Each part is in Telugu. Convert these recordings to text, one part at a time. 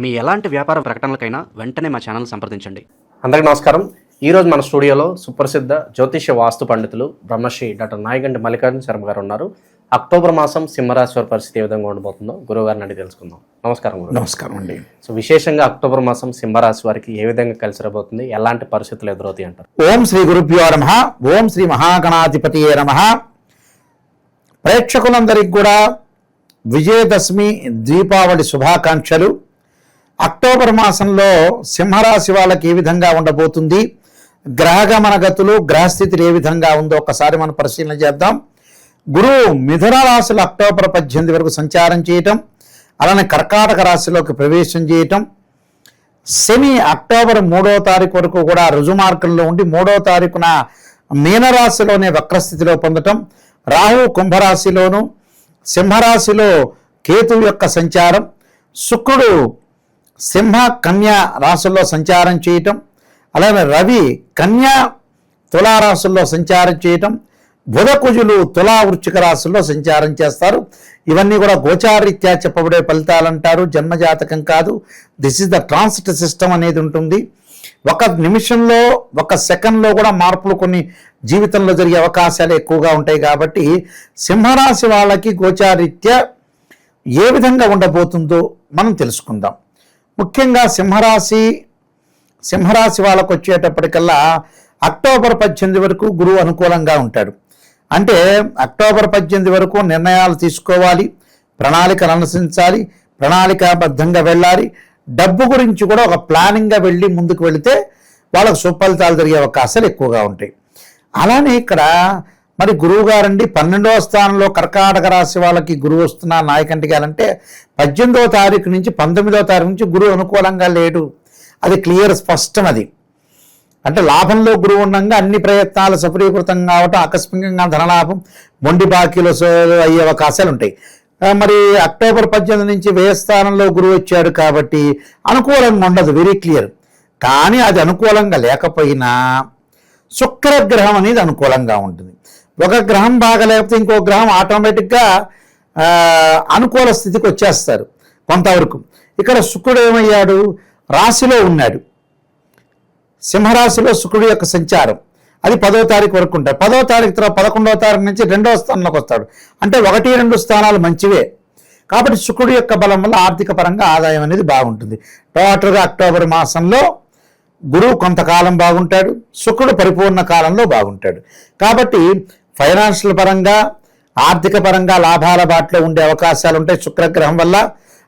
మీ ఎలాంటి వ్యాపార ప్రకటనలకైనా వెంటనే మా ఛానల్ సంప్రదించండి. అందరికీ నమస్కారం. ఈరోజు మన స్టూడియోలో సుప్రసిద్ధ జ్యోతిష్య వాస్తు పండితులు బ్రహ్మశ్రీ డాక్టర్ నాయగంటి మల్లికార్జున శర్మ గారు ఉన్నారు. అక్టోబర్ మాసం సింహరాశి వారి పరిస్థితి ఏ విధంగా ఉండబోతుందో గురువు గారిని అడిగి తెలుసుకుందాం. నమస్కారం గురువు నమస్కారం అండి. సో విశేషంగా అక్టోబర్ మాసం సింహరాశి వారికి ఏ విధంగా కలిసి రాబోతుంది ఎలాంటి పరిస్థితులు ఎదురవుతాయి అంటారు? ఓం శ్రీ గురుభ్యో నమ ఓం శ్రీ మహాగణాధిపతియే నమ. ప్రేక్షకులందరికీ కూడా విజయదశమి దీపావళి శుభాకాంక్షలు. అక్టోబర్ మాసంలో సింహరాశి వాళ్ళకి ఏ విధంగా ఉండబోతుంది? గ్రహగమన గతులు గ్రహస్థితులు ఏ విధంగా ఉందో ఒకసారి మనం పరిశీలన చేద్దాం. గురువు మిథున రాశిలో అక్టోబర్ పద్దెనిమిది వరకు సంచారం చేయటం అలానే కర్కాటక రాశిలోకి ప్రవేశం చేయటం. శని అక్టోబర్ మూడో తారీఖు వరకు కూడా రుజుమార్గంలో ఉండి మూడో తారీఖున మీనరాశిలోనే వక్రస్థితిలో పొందటం. రాహు కుంభరాశిలోను సింహరాశిలో కేతు యొక్క సంచారం. శుక్రుడు సింహ కన్యా రాసుల్లో సంచారం చేయటం అలాగే రవి కన్యా తులారాశుల్లో సంచారం చేయటం బుధకుజులు తులా వృచ్చిక రాశుల్లో సంచారం చేస్తారు. ఇవన్నీ కూడా గోచారీత్యా చెప్పబడే ఫలితాలు అంటారు జన్మజాతకం కాదు. This is the transit system అనేది ఉంటుంది. ఒక నిమిషంలో ఒక సెకండ్లో కూడా మార్పులు కొన్ని జీవితంలో జరిగే అవకాశాలు ఎక్కువగా ఉంటాయి కాబట్టి సింహరాశి వాళ్ళకి గోచారీత్యా ఏ విధంగా ఉండబోతుందో మనం తెలుసుకుందాం. ముఖ్యంగా సింహరాశి సింహరాశి వాళ్ళకు వచ్చేటప్పటికల్లా అక్టోబర్ పద్దెనిమిది వరకు గురువు అనుకూలంగా ఉంటాడు. అంటే అక్టోబర్ పద్దెనిమిది వరకు నిర్ణయాలు తీసుకోవాలి ప్రణాళికలు అనుసరించాలి ప్రణాళికాబద్ధంగా వెళ్ళాలి డబ్బు గురించి కూడా ఒక ప్లానింగ్గా వెళ్ళి ముందుకు వెళితే వాళ్ళకు సుఫలితాలు జరిగే అవకాశాలు ఎక్కువగా ఉంటాయి. అలానే ఇక్కడ మరి గురువు గారండి పన్నెండవ స్థానంలో కర్కాటక రాశి వాళ్ళకి గురువు వస్తున్న నాయకంటి గారంటే పద్దెనిమిదవ తారీఖు నుంచి పంతొమ్మిదవ తారీఖు నుంచి గురువు అనుకూలంగా లేడు. అది క్లియర్ స్పష్టం అది. అంటే లాభంలో గురువు ఉండగా అన్ని ప్రయత్నాలు సఫలీకృతం కావటం ఆకస్మికంగా ధనలాభం మొండి బాకీలు సో- అయ్యే అవకాశాలు ఉంటాయి. మరి అక్టోబర్ పద్దెనిమిది నుంచి వేయ స్థానంలో గురువు వచ్చాడు కాబట్టి అనుకూలంగా ఉండదు వెరీ క్లియర్. కానీ అది అనుకూలంగా లేకపోయినా శుక్రగ్రహం అనేది అనుకూలంగా ఉంటుంది. ఒక గ్రహం బాగలేకపోతే ఇంకో గ్రహం ఆటోమేటిక్గా అనుకూల స్థితికి వచ్చేస్తారు కొంతవరకు. ఇక్కడ శుక్రుడు ఏమయ్యాడు? రాశిలో ఉన్నాడు. సింహరాశిలో శుక్రుడు యొక్క సంచారం. అది పదో తారీఖు వరకు ఉంటాయి పదో తారీఖు తర్వాత పదకొండవ తారీఖు నుంచి రెండవ స్థానంలోకి వస్తాడు. అంటే ఒకటి రెండు స్థానాలు మంచివే. కాబట్టి శుక్రుడు యొక్క బలం వల్ల ఆర్థిక పరంగా ఆదాయం అనేది బాగుంటుంది. టోటల్గా అక్టోబర్ మాసంలో గురువు కొంతకాలం బాగుంటాడు. శుక్రుడు పరిపూర్ణ కాలంలో బాగుంటాడు. కాబట్టి ఫైనాన్షియల్ పరంగా ఆర్థిక పరంగా లాభాల బాటలో ఉండే అవకాశాలు ఉంటాయి శుక్రగ్రహం వల్ల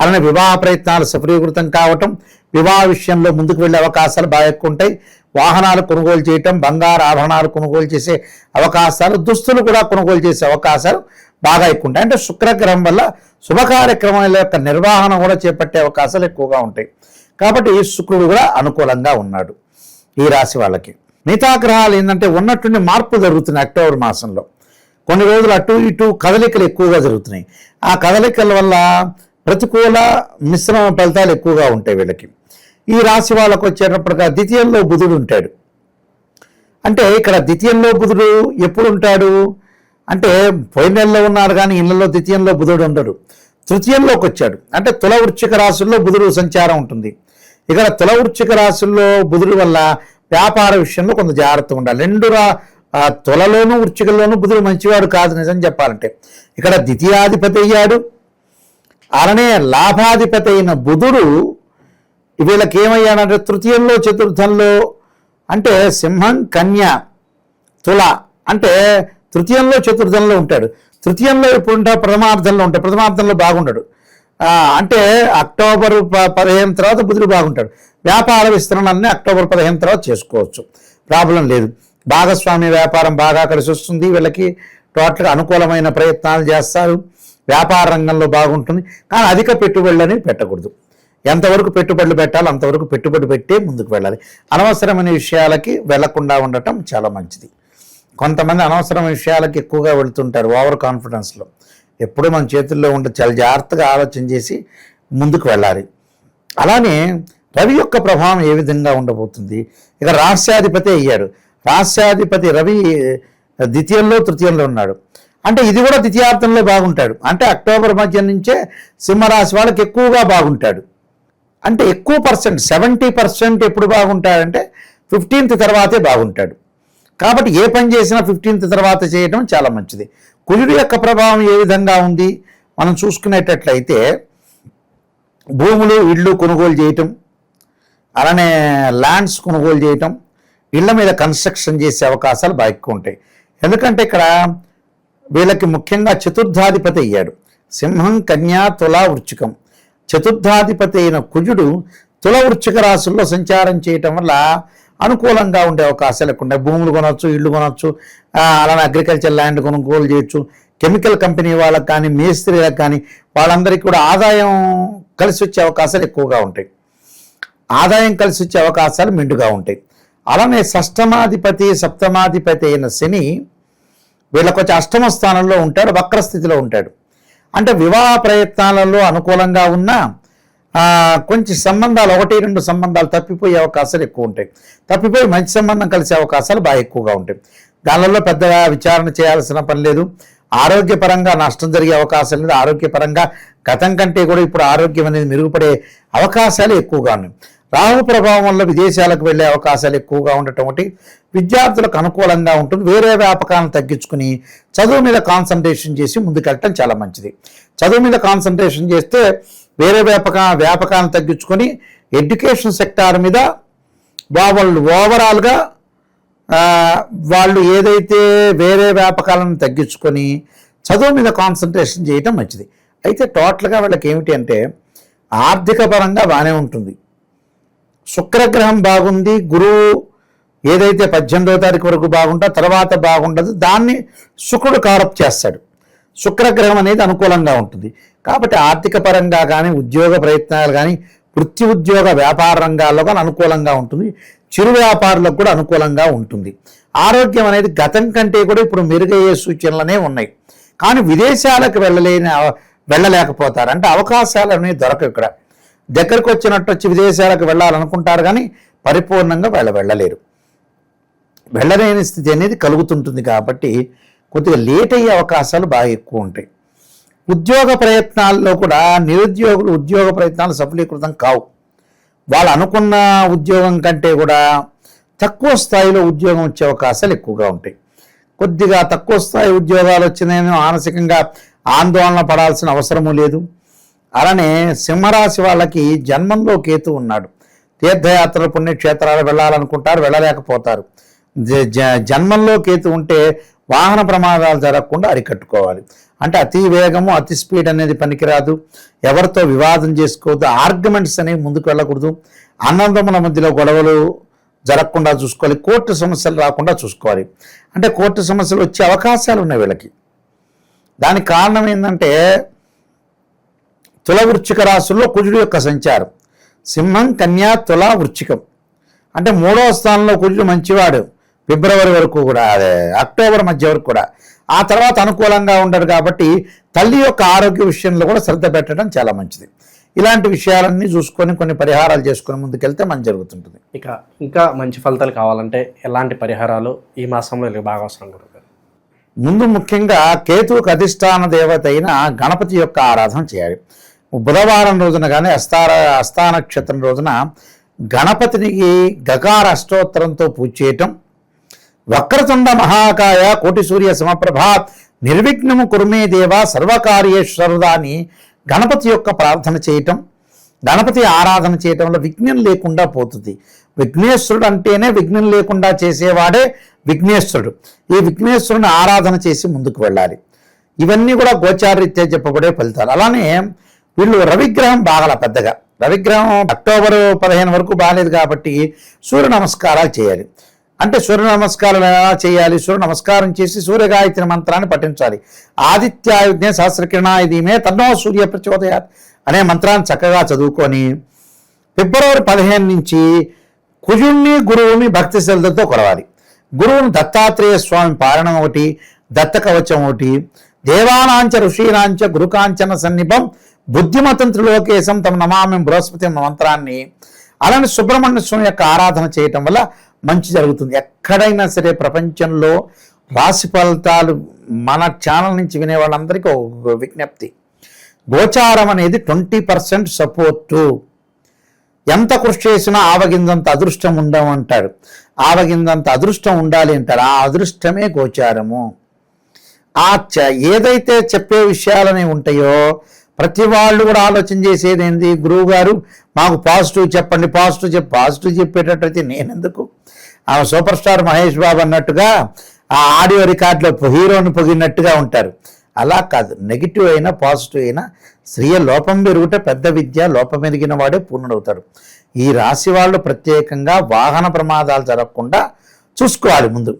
అలానే వివాహ ప్రయత్నాలు సఫలీకృతం కావటం వివాహ విషయంలో ముందుకు వెళ్ళే అవకాశాలు బాగా ఎక్కువ ఉంటాయి. వాహనాలు కొనుగోలు చేయటం బంగారు ఆభరణాలు కొనుగోలు చేసే అవకాశాలు దుస్తులు కూడా కొనుగోలు చేసే అవకాశాలు బాగా ఎక్కువ ఉంటాయి. అంటే శుక్రగ్రహం వల్ల శుభ కార్యక్రమాల యొక్క నిర్వహణ కూడా చేపట్టే అవకాశాలు ఎక్కువగా ఉంటాయి. కాబట్టి శుక్రుడు కూడా అనుకూలంగా ఉన్నాడు ఈ రాశి వాళ్ళకి. మిగతా గ్రహాలు ఏంటంటే ఉన్నట్టుండి మార్పు జరుగుతున్నాయి అక్టోబర్ మాసంలో. కొన్ని రోజులు అటు ఇటు కదలికలు ఎక్కువగా జరుగుతున్నాయి. ఆ కదలికల వల్ల ప్రతికూల మిశ్రమ ఫలితాలు ఎక్కువగా ఉంటాయి వీళ్ళకి. ఈ రాశి వాళ్ళకు వచ్చేటప్పటిగా ద్వితీయంలో బుధుడు ఉంటాడు. అంటే ఇక్కడ ద్వితీయంలో బుధుడు ఎప్పుడు ఉంటాడు? అంటే పోయిన నెలలో ఉన్నారు కానీ ఇళ్ళలో ద్వితీయంలో బుధుడు ఉండడు. తృతీయంలోకి వచ్చాడు. అంటే తుల వృశ్చిక రాశుల్లో బుధుడు సంచారం ఉంటుంది. ఇక్కడ తుల వృచ్చిక రాశుల్లో బుధుడు వల్ల వ్యాపార విషయంలో కొంత జాగ్రత్త ఉండాలి. రెండు రా తొలలోనూ తులలోను బుధుడు మంచివాడు కాదు నిజం చెప్పాలంటే. ఇక్కడ ద్వితీయాధిపతి అయ్యాడు. అలానే లాభాధిపతి అయిన బుధుడు వీళ్ళకి ఏమయ్యాడంటే తృతీయంలో చతుర్థంలో అంటే సింహం కన్య తుల అంటే తృతీయంలో చతుర్థంలో ఉంటాడు. తృతీయంలో ఎప్పుడు ఉంటా ప్రథమార్థంలో ఉంటాడు. ప్రథమార్థంలో బాగుంటాడు అంటే అక్టోబర్ ప- పదిహేను తర్వాత బుధుడు బాగుంటాడు. వ్యాపార విస్తరణలన్నీ అక్టోబర్ పదిహేను తర్వాత చేసుకోవచ్చు. ప్రాబ్లం లేదు. భాగస్వామ్య వ్యాపారం బాగా కలిసి వస్తుంది. వీళ్ళకి టోటల్గా అనుకూలమైన ప్రయత్నాలు చేస్తారు. వ్యాపార రంగంలో బాగుంటుంది. కానీ అధిక పెట్టుబడులని పెట్టకూడదు. ఎంతవరకు పెట్టుబడులు పెట్టాలో అంతవరకు పెట్టుబడి పెట్టే ముందుకు వెళ్ళాలి. అనవసరమైన విషయాలకి వెళ్ళకుండా ఉండటం చాలా మంచిది. కొంతమంది అనవసరమైన విషయాలకి ఎక్కువగా వెళుతుంటారు ఓవర్ కాన్ఫిడెన్స్లో ఎప్పుడు మన చేతుల్లో ఉండే చాలా జాగ్రత్తగా ఆలోచన చేసి ముందుకు వెళ్ళాలి. అలానే రవి యొక్క ప్రభావం ఏ విధంగా ఉండబోతుంది? ఇక రాష్ట్రాధిపతి అయ్యాడు రాష్ట్రాధిపతి రవి ద్వితీయంలో తృతీయంలో ఉన్నాడు. అంటే ఇది కూడా ద్వితీయార్థంలో బాగుంటాడు. అంటే అక్టోబర్ మధ్య నుంచే సింహరాశి వాళ్ళకి ఎక్కువగా బాగుంటాడు. అంటే ఎక్కువ పర్సెంట్ సెవెంటీ పర్సెంట్ ఎప్పుడు బాగుంటాడంటే ఫిఫ్టీన్త్ తర్వాతే బాగుంటాడు. కాబట్టి ఏ పని చేసినా ఫిఫ్టీన్త్ తర్వాత చేయడం చాలా మంచిది. కుజుడి యొక్క ప్రభావం ఏ విధంగా ఉంది? మనం చూసుకునేటట్లయితే భూములు ఇళ్ళు కొనుగోలు చేయటం అలానే ల్యాండ్స్ కొనుగోలు చేయటం ఇళ్ళ మీద కన్స్ట్రక్షన్ చేసే అవకాశాలు బాగా ఎక్కువ ఉంటాయి. ఎందుకంటే ఇక్కడ వీళ్ళకి ముఖ్యంగా చతుర్థాధిపతి అయ్యాడు. సింహం కన్యా తుల వృచ్చికం. చతుర్థాధిపతి అయిన కుజుడు తుల వృచ్చిక రాశుల్లో సంచారం చేయటం వల్ల అనుకూలంగా ఉండే అవకాశాలు ఎక్కువ భూములు కొనవచ్చు ఇళ్ళు కొనవచ్చు అలానే అగ్రికల్చర్ ల్యాండ్ కొనుగోలు చేయొచ్చు. కెమికల్ కంపెనీ వాళ్ళకి కానీ మేస్త్రీలకు కానీ వాళ్ళందరికీ కూడా ఆదాయం కలిసి వచ్చే అవకాశాలు ఎక్కువగా ఉంటాయి. ఆదాయం కలిసి వచ్చే అవకాశాలు మిండుగా ఉంటాయి. అలానే షష్టమాధిపతి సప్తమాధిపతి అయిన శని వీళ్ళకు వచ్చి అష్టమ స్థానంలో ఉంటాడు వక్ర స్థితిలో ఉంటాడు. అంటే వివాహ ప్రయత్నాలలో అనుకూలంగా ఉన్నా ఆ, కొంచెం సంబంధాలు ఒకటి రెండు సంబంధాలు తప్పిపోయే అవకాశాలు ఎక్కువ ఉంటాయి. తప్పిపోయి మంచి సంబంధం కలిసే అవకాశాలు బాగా ఎక్కువగా ఉంటాయి. దానిలో పెద్దగా విచారణ చేయాల్సిన పని లేదు. ఆరోగ్యపరంగా నష్టం జరిగే అవకాశం లేదు. ఆరోగ్యపరంగా గతం కంటే కూడా ఇప్పుడు ఆరోగ్యం అనేది మెరుగుపడే అవకాశాలు ఎక్కువగా ఉన్నాయి. రాహు ప్రభావం వల్ల విదేశాలకు వెళ్ళే అవకాశాలు ఎక్కువగా ఉండటం ఒకటి. విద్యార్థులకు అనుకూలంగా ఉంటుంది. వేరే వ్యాపకాలను తగ్గించుకుని చదువు మీద కాన్సన్ట్రేషన్ చేసి ముందుకెళ్ళటం చాలా మంచిది. చదువు మీద కాన్సన్ట్రేషన్ చేస్తే వేరే వ్యాపక వ్యాపకాలను తగ్గించుకొని ఎడ్యుకేషన్ సెక్టార్ మీద వాళ్ళు ఓవరాల్గా వాళ్ళు ఏదైతే వేరే వ్యాపకాలను తగ్గించుకొని చదువు మీద కాన్సన్ట్రేషన్ చేయటం మంచిది. అయితే టోటల్గా వాళ్ళకి ఏమిటి అంటే ఆర్థిక పరంగా బాగానే ఉంటుంది. శుక్రగ్రహం బాగుంది గురువు ఏదైతే పద్దెనిమిదవ తారీఖు వరకు బాగుంటా తర్వాత బాగుండదు దాన్ని శుక్రుడు కారప్ చేస్తాడు. శుక్రగ్రహం అనేది అనుకూలంగా ఉంటుంది. కాబట్టి ఆర్థిక పరంగా కానీ ఉద్యోగ ప్రయత్నాలు కానీ వృత్తి ఉద్యోగ వ్యాపార రంగాల్లో కానీ అనుకూలంగా ఉంటుంది. చిరు వ్యాపారులకు కూడా అనుకూలంగా ఉంటుంది. ఆరోగ్యం అనేది గతం కంటే కూడా ఇప్పుడు మెరుగయ్యే సూచనలనే ఉన్నాయి. కానీ విదేశాలకు వెళ్ళలేని వెళ్ళలేకపోతారు. అంటే అవకాశాలు అనేవి దొరకవు ఇక్కడ. దగ్గరకు వచ్చినట్టు వచ్చి విదేశాలకు వెళ్ళాలనుకుంటారు కానీ పరిపూర్ణంగా వాళ్ళు వెళ్ళలేరు. వెళ్ళలేని స్థితి అనేది కలుగుతుంటుంది కాబట్టి కొద్దిగా లేట్ అయ్యే అవకాశాలు బాగా ఎక్కువ ఉంటాయి. ఉద్యోగ ప్రయత్నాల్లో కూడా నిరుద్యోగులు ఉద్యోగ ప్రయత్నాలు సఫలీకృతం కావు. వాళ్ళు అనుకున్న ఉద్యోగం కంటే కూడా తక్కువ స్థాయిలో ఉద్యోగం వచ్చే అవకాశాలు ఎక్కువగా ఉంటాయి. కొద్దిగా తక్కువ స్థాయి ఉద్యోగాలు వచ్చినాయని మానసికంగా ఆందోళన పడాల్సిన అవసరము లేదు. అలానే సింహరాశి వాళ్ళకి జన్మంలో కేతు ఉన్నాడు. తీర్థయాత్రలు పుణ్యక్షేత్రాలు వెళ్ళాలనుకుంటారు వెళ్ళలేకపోతారు. జ- జన్మంలో కేతు ఉంటే వాహన ప్రమాదాలు జరగకుండా అరికట్టుకోవాలి. అంటే అతి వేగము అతి స్పీడ్ అనేది పనికిరాదు. ఎవరితో వివాదం చేసుకోవద్దు ఆర్గ్యుమెంట్స్ అనేవి ముందుకు వెళ్ళకూడదు. అన్నదమ్ముల మధ్యలో గొడవలు జరగకుండా చూసుకోవాలి కోర్టు సమస్యలు రాకుండా చూసుకోవాలి. అంటే కోర్టు సమస్యలు వచ్చే అవకాశాలు ఉన్నాయి వీళ్ళకి. దానికి కారణం ఏంటంటే తుల వృచ్చిక రాశుల్లో కుజుడు యొక్క సంచారం. సింహం కన్యా తుల వృచ్చికం. అంటే మూడవ స్థానంలో కుజుడు మంచివాడు. ఫిబ్రవరి వరకు కూడా అదే అక్టోబర్ మధ్య వరకు కూడా. ఆ తర్వాత అనుకూలంగా ఉండడు కాబట్టి తల్లి యొక్క ఆరోగ్య విషయంలో కూడా శ్రద్ధ పెట్టడం చాలా మంచిది. ఇలాంటి విషయాలన్నీ చూసుకొని కొన్ని పరిహారాలు చేసుకొని ముందుకెళ్తే మంచి జరుగుతుంటుంది. ఇక ఇంకా మంచి ఫలితాలు కావాలంటే ఎలాంటి పరిహారాలు ఈ మాసంలో బాగా అవసరం గురుగారు ముందు ముఖ్యంగా కేతువుకు అధిష్టాన దేవత అయిన గణపతి యొక్క ఆరాధన చేయాలి. బుధవారం రోజున కానీ అస్తార అస్థా నక్షత్రం రోజున గణపతినికి గకార అష్టోత్తరంతో పూజ చేయటం వక్రతుండ మహాకాయ కోటి సూర్య సమప్రభ నిర్విఘ్నము కురుమే దేవ సర్వకార్యేశ్వరుదా అని గణపతి యొక్క ప్రార్థన చేయటం గణపతి ఆరాధన చేయటం వల్ల విఘ్నం లేకుండా పోతుంది. విఘ్నేశ్వరుడు అంటేనే విఘ్నం లేకుండా చేసేవాడే విఘ్నేశ్వరుడు. ఈ విఘ్నేశ్వరుని ఆరాధన చేసి ముందుకు వెళ్ళాలి. ఇవన్నీ కూడా గోచారీత్యా చెప్పబడే ఫలితాలు. అలానే వీళ్ళు రవిగ్రహం బాగల పెద్దగా. రవిగ్రహం అక్టోబర్ పదిహేను వరకు బాగాలేదు కాబట్టి సూర్య నమస్కారాలు చేయాలి. అంటే సూర్య నమస్కారం ఎలా చేయాలి? సూర్య నమస్కారం చేసి సూర్యగాయత్రి మంత్రాన్ని పఠించాలి. ఆదిత్యాయుజ్ఞ సహస్రకిరణాయుధీమే తన్నో సూర్య ప్రచోదయా అనే మంత్రాన్ని చక్కగా చదువుకొని ఫిబ్రవరి పదిహేను నుంచి కుజుణ్ణి గురువుని భక్తి శ్రద్ధతో కొలవాలి. గురువుని దత్తాత్రేయ స్వామి పారణం ఒకటి దత్త కవచం ఒకటి దేవానాంచ ఋషీనాంచ గురుకాంచన సన్నిభం బుద్ధిమతం లోకేశం తమ నమామి బృహస్పతి మంత్రాన్ని అలానే సుబ్రహ్మణ్య స్వామి యొక్క ఆరాధన చేయటం వల్ల మంచి జరుగుతుంది. ఎక్కడైనా సరే ప్రపంచంలో రాశి ఫలితాలు మన ఛానల్ నుంచి వినే వాళ్ళందరికీ ఒక విజ్ఞప్తి. గోచారం అనేది ట్వంటీ పర్సెంట్ సపోర్టు. ఎంత కృషి చేసినా ఆవగిందంత అదృష్టం ఉండమంటాడు ఆవగిందంత అదృష్టం ఉండాలి అంటారు. ఆ అదృష్టమే గోచారము. ఆ చ ఏదైతే చెప్పే విషయాలనే ఉంటాయో ప్రతి వాళ్ళు కూడా ఆలోచన చేసేది ఏంది? గురువు గారు మాకు పాజిటివ్ చెప్పండి పాజిటివ్ చెప్పి పాజిటివ్ చెప్పేటట్టయితే నేనెందుకు? ఆమె సూపర్ స్టార్ మహేష్ బాబు అన్నట్టుగా ఆ ఆడియో రికార్డులో హీరోని పొగినట్టుగా ఉంటారు. అలా కాదు. నెగిటివ్ అయినా పాజిటివ్ అయినా స్త్రీయ లోపం పెరుగుట పెద్ద విద్య లోపం ఎరిగిన వాడే పూర్ణుడవుతాడు. ఈ రాశి వాళ్ళు ప్రత్యేకంగా వాహన ప్రమాదాలు జరగకుండా చూసుకోవాలి ముందు.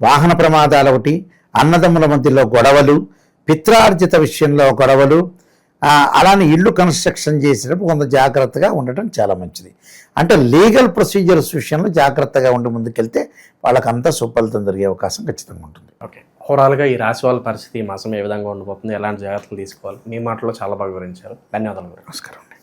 వాహన ప్రమాదాలు ఒకటి అన్నదమ్ముల మధ్యలో గొడవలు పిత్రార్జిత విషయంలో గొడవలు అలానే ఇల్లు కన్స్ట్రక్షన్ చేసేటప్పుడు కొంత జాగ్రత్తగా ఉండటం చాలా మంచిది. అంటే లీగల్ ప్రొసీజర్స్ విషయంలో జాగ్రత్తగా ఉండి ముందుకెళ్తే వాళ్ళకంతా సుఫలితం జరిగే అవకాశం ఖచ్చితంగా ఉంటుంది. ఓకే. ఓవరాల్గా ఈ రాశి వాళ్ళ పరిస్థితి ఈ మాసం ఏ విధంగా ఉండబోతుంది ఎలాంటి జాగ్రత్తలు తీసుకోవాలి? మీ మాటలో చాలా బాగా వివరించారు. ధన్యవాదాలు నమస్కారం